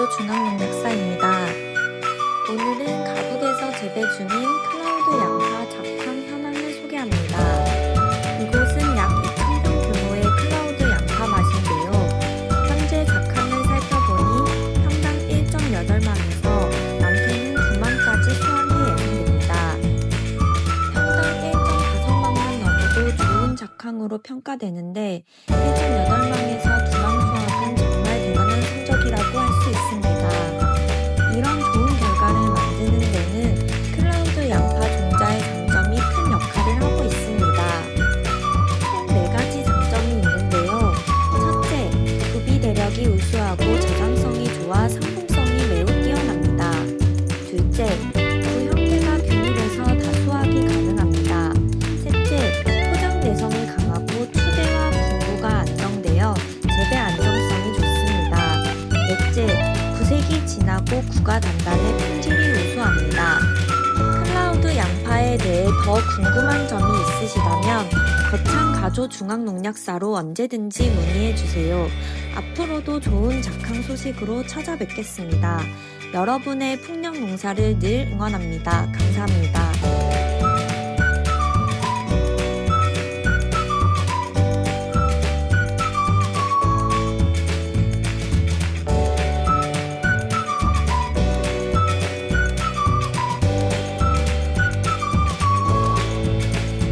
가조 중앙농약사입니다. 오늘은 가북에서 재배 중인 클라우드 양파 작황 현황을 소개합니다. 이곳은 약 2,000평 규모의 클라우드 양파 맛인데요. 현재 작황을 살펴보니 평당 1.8만에서 많게는 9만까지 수확이 예상됩니다. 평당 1.5만만 넘어도 좋은 작황으로 평가되는데 1.8망에서 둘째, 구 형태가 균일해서 다수하기 가능합니다. 셋째, 포장 내성이 강하고 투대와 분구가 안정되어 재배 안정성이 좋습니다. 넷째, 구색이 진하고 구가 단단해 품질이 우수합니다. 더 궁금한 점이 있으시다면 거창 가조 중앙농약사로 언제든지 문의해 주세요. 앞으로도 좋은 작황 소식으로 찾아뵙겠습니다. 여러분의 풍년 농사를 늘 응원합니다. 감사합니다.